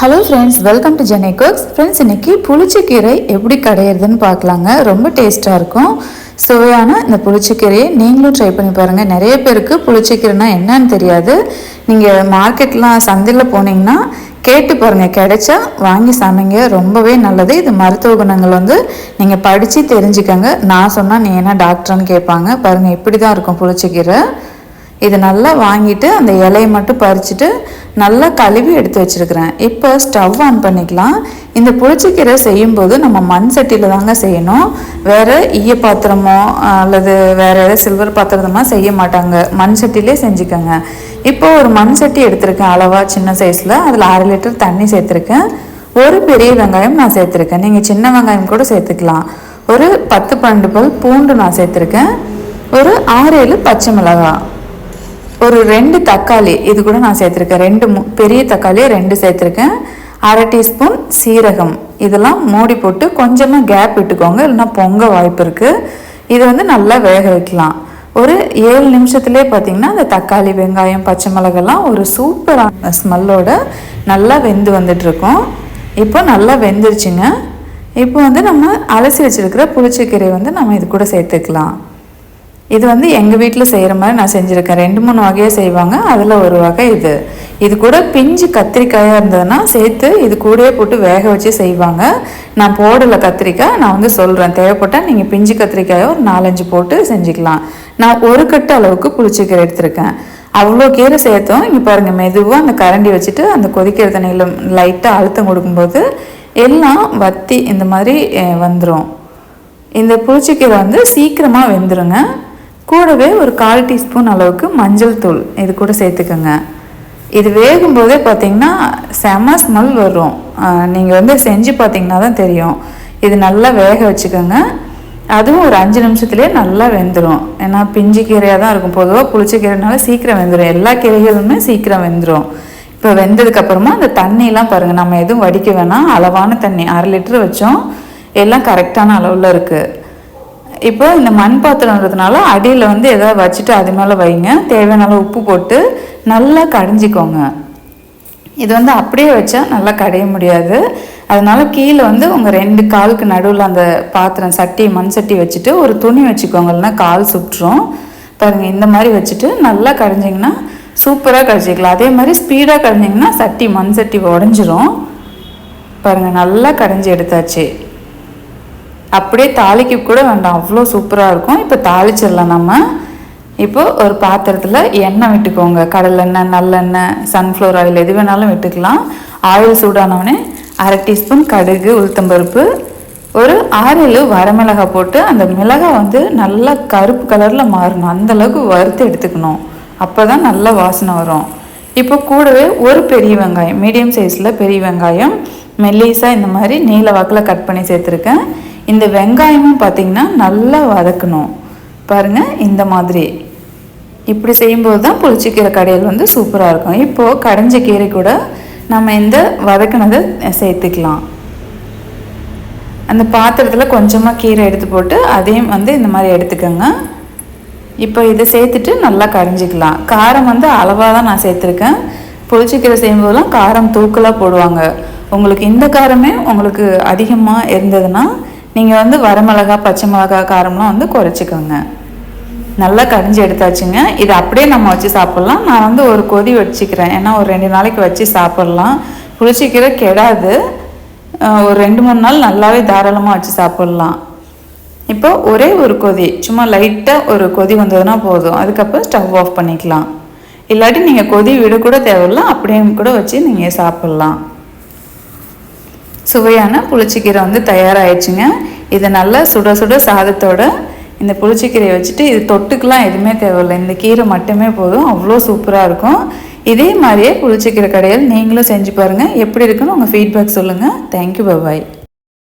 Hello friends welcome to Jeni cooks friends இன்னைக்கு புளிச்சக்கீரை எப்படி கடையிறதுன்னு பார்க்கலாங்க. ரொம்ப டேஸ்ட்டாக இருக்கும். சுவையான இந்த புளிச்சக்கீரையை நீங்களும் ட்ரை பண்ணி பாருங்கள் நிறைய பேருக்கு புளிச்சக்கீரைனா என்னன்னு தெரியாது. நீங்கள் மார்க்கெட்லாம் சந்தையில் போனீங்கன்னா கேட்டு பாருங்கள் கிடைச்சா வாங்கி சமைங்க ரொம்பவே நல்லது. இது மருத்துவ குணங்கள் வந்து நீங்கள் படித்து தெரிஞ்சுக்கங்க. நான் சொன்னால் நீ என்ன டாக்டர்னு கேட்பாங்க. பாருங்கள் இப்படி தான் இருக்கும் புளிச்சக்கீரை. இது நல்லா வாங்கிட்டு அந்த இலையை மட்டும் பறிச்சுட்டு நல்லா கழுவி எடுத்து வச்சுருக்கிறேன். இப்போ ஸ்டவ் ஆன் பண்ணிக்கலாம். இந்த புளிச்சக்கீரை செய்யும்போது நம்ம மண் சட்டியில் தாங்க செய்யணும். வேறு ஈய பாத்திரமோ அல்லது வேறு ஏதாவது சில்வர் பாத்திரமோ செய்ய மாட்டாங்க. மண் சட்டிலே செஞ்சுக்கோங்க. இப்போ ஒரு மண் சட்டி எடுத்திருக்கேன் அளவாக சின்ன சைஸில் அதில் அரை லிட்டர் தண்ணி சேர்த்துருக்கேன். ஒரு பெரிய வெங்காயம் நான் சேர்த்துருக்கேன். நீங்கள் சின்ன வெங்காயம் கூட சேர்த்துக்கலாம். ஒரு பத்து பன்னெண்டு பல் பூண்டு நான் சேர்த்துருக்கேன். ஒரு ஆறு ஏழு பச்சை மிளகாய். ஒரு ரெண்டு தக்காளி இது கூட நான் சேர்த்துருக்கேன். ரெண்டு பெரிய தக்காளியை ரெண்டு சேர்த்துருக்கேன். அரை டீஸ்பூன் சீரகம். இதெல்லாம் மூடி போட்டு கொஞ்சமாக கேப் விட்டுக்கோங்க. இல்லைன்னா பொங்க வாய்ப்பு இருக்குது இதை வந்து நல்லா வேக வைக்கலாம். ஒரு ஏழு நிமிஷத்துலேயே பார்த்தீங்கன்னா அந்த தக்காளி வெங்காயம் பச்சை மிளகெல்லாம் ஒரு சூப்பரான ஸ்மெல்லோட நல்லா வெந்து வந்துட்டுருக்கோம். இப்போ நல்லா வெந்துருச்சுங்க. இப்போ வந்து நம்ம அலசி வச்சுருக்கிற புளிச்சக்கீரை வந்து நம்ம இது கூட சேர்த்துக்கலாம். இது வந்து எங்கள் வீட்டில் செய்கிற மாதிரி நான் செஞ்சுருக்கேன். ரெண்டு மூணு வகையாக செய்வாங்க. அதில் ஒரு வகை இது. இது கூட பிஞ்சு கத்திரிக்காயாக இருந்ததுன்னா சேர்த்து இது கூடயே போட்டு வேக வச்சு செய்வாங்க. நான் போடலை கத்திரிக்காய். நான் வந்து சொல்கிறேன் தேவைப்பட்டால் நீங்கள் பிஞ்சு கத்திரிக்காயை ஒரு நாலஞ்சு போட்டு செஞ்சுக்கலாம். நான் ஒரு கட்டு அளவுக்கு புளிச்சக்கீரை எடுத்திருக்கேன். அவ்வளோ கீரை சேர்த்தோம். இங்கே பாருங்கள் மெதுவாக அந்த கரண்டி வச்சுட்டு அந்த கொதிக்கிற தண்ணியில் லைட்டாக அழுத்தம் கொடுக்கும்போது எல்லாம் வத்தி இந்த மாதிரி வந்துடும் இந்த புளிச்சக்கீரை வந்து சீக்கிரமாக வெந்துருங்க. கூடவே ஒரு கால் டீஸ்பூன் அளவுக்கு மஞ்சள் தூள் இது கூட சேர்த்துக்கோங்க. இது வேகும் போதே பார்த்தீங்கன்னா செம ஸ்மெல் வரும். நீங்கள் வந்து செஞ்சு பார்த்தீங்கன்னா தான் தெரியும். இது நல்லா வேக வச்சுக்கோங்க. அதுவும் ஒரு அஞ்சு நிமிஷத்துலேயே நல்லா வெந்துடும் ஏன்னா பிஞ்சு கீரையாக தான் இருக்கும். பொதுவாக புளிச்ச கீரைனால சீக்கிரம் வெந்துடும் எல்லா கீரைகளுமே சீக்கிரம் வெந்துடும் இப்போ வெந்ததுக்கப்புறமா அந்த தண்ணியெலாம் பாருங்கள் நம்ம எதுவும் வடிக்க வேணாம். அளவான தண்ணி அரை லிட்டர் வச்சோம். எல்லாம் கரெக்டான அளவில் இருக்குது இப்போ இந்த மண் பாத்திரம்ன்றதுனால அடியில் வந்து எதாவது வச்சுட்டு அது மேலே வைங்க. தேவையான அளவு உப்பு போட்டு நல்லா கடைஞ்சிக்கோங்க. இது வந்து அப்படியே வச்சா நல்லா கடைய முடியாது. அதனால கீழே வந்து உங்கள் ரெண்டு காலுக்கு நடுவில் அந்த பாத்திரம் சட்டி மண் சட்டி வச்சுட்டு ஒரு துணி வச்சுக்கோங்க. இல்லைன்னா கால் சுற்றும். பாருங்கள் இந்த மாதிரி வச்சுட்டு நல்லா கடைஞ்சிங்கன்னா சூப்பராக கடைஞ்சிக்கலாம் அதே மாதிரி ஸ்பீடாக கடைஞ்சிங்கன்னா சட்டி மண் சட்டி உடஞ்சிரும். பாருங்கள் நல்லா கடைஞ்சி எடுத்தாச்சு. அப்படியே தாளிக்க கூட வேண்டாம். அவ்வளோ சூப்பராக இருக்கும். இப்போ தாளிச்சிடலாம் நம்ம. இப்போது ஒரு பாத்திரத்தில் எண்ணெய் விட்டுக்கோங்க. கடலெண்ணெய் நல்லெண்ணெய் சன்ஃப்ளவர் ஆயில் எது வேணாலும் விட்டுக்கலாம். ஆயில் சூடானவுடனே அரை டீஸ்பூன் கடுகு உளுத்தம்பருப்பு ஒரு ஆறு வரமிளகாய் போட்டு அந்த மிளகாய் வந்து நல்லா கருப்பு கலரில் மாறணும். அந்தளவுக்கு வறுத்து எடுத்துக்கணும். அப்போ தான் நல்ல வாசனை வரும். இப்போ கூடவே ஒரு பெரிய வெங்காயம் மீடியம் சைஸில் பெரிய வெங்காயம் மெல்லிஸாக இந்த மாதிரி நீல வாக்கில் கட் பண்ணி சேர்த்துருக்கேன். இந்த வெங்காயமும் பார்த்திங்கன்னா நல்லா வதக்கணும். பாருங்கள் இந்த மாதிரி. இப்படி செய்யும்போது தான் புளிச்சிக்கீரை கடையில் வந்து சூப்பராக இருக்கும். இப்போது கடைஞ்ச கீரை கூட நம்ம இந்த வதக்கினதை சேர்த்துக்கலாம். அந்த பாத்திரத்தில் கொஞ்சமாக கீரை எடுத்து போட்டு அதையும் வந்து இந்த மாதிரி எடுத்துக்கோங்க. இப்போ இதை சேர்த்துட்டு நல்லா கரைஞ்சிக்கலாம் காரம் வந்து அளவாக தான் நான் சேர்த்துருக்கேன். புளிச்சிக்கீரை செய்யும்போதெல்லாம் காரம் தூக்கலாக போடுவாங்க. உங்களுக்கு இந்த காரமே உங்களுக்கு அதிகமாக இருந்ததுன்னா நீங்கள் வந்து வரமிளகா பச்சை மிளகா காரம்லாம் வந்து குறைச்சிக்கோங்க. நல்லா கரிஞ்சு எடுத்தாச்சுங்க. இது அப்படியே நம்ம வச்சு சாப்பிட்லாம். நான் வந்து ஒரு கொதி வச்சுக்கிறேன். ஏன்னா ஒரு ரெண்டு நாளைக்கு வச்சு சாப்பிட்லாம். புளிச்சிக்கீரை கெடாது. ஒரு ரெண்டு மூணு நாள் நல்லாவே தாராளமாக வச்சு சாப்பிட்லாம். இப்போ ஒரே ஒரு கொதி. சும்மா லைட்டாக ஒரு கொதி வந்ததுன்னா போதும். அதுக்கப்புறம் ஸ்டவ் ஆஃப் பண்ணிக்கலாம். இல்லாட்டி நீங்கள் கொதி விட கூட தேவையில்ல. அப்படியே கூட வச்சு நீங்கள் சாப்பிட்லாம். சுவையான புளிச்சிக்கீரை வந்து தயாராகிடுச்சுங்க இதை நல்லா சுட சுட சாதத்தோட இந்த புளிச்சிக்கீரையை வச்சுட்டு இது தொட்டுக்கெலாம் எதுவுமே தேவையில்லை. இந்த கீரை மட்டுமே போதும். அவ்வளோ சூப்பராக இருக்கும். இதே மாதிரியே புளிச்சிக்கீரை கடையில் நீங்களும் செஞ்சு பாருங்கள் எப்படி இருக்குன்னு உங்கள் ஃபீட்பேக் சொல்லுங்கள் தேங்க்யூ பபாய்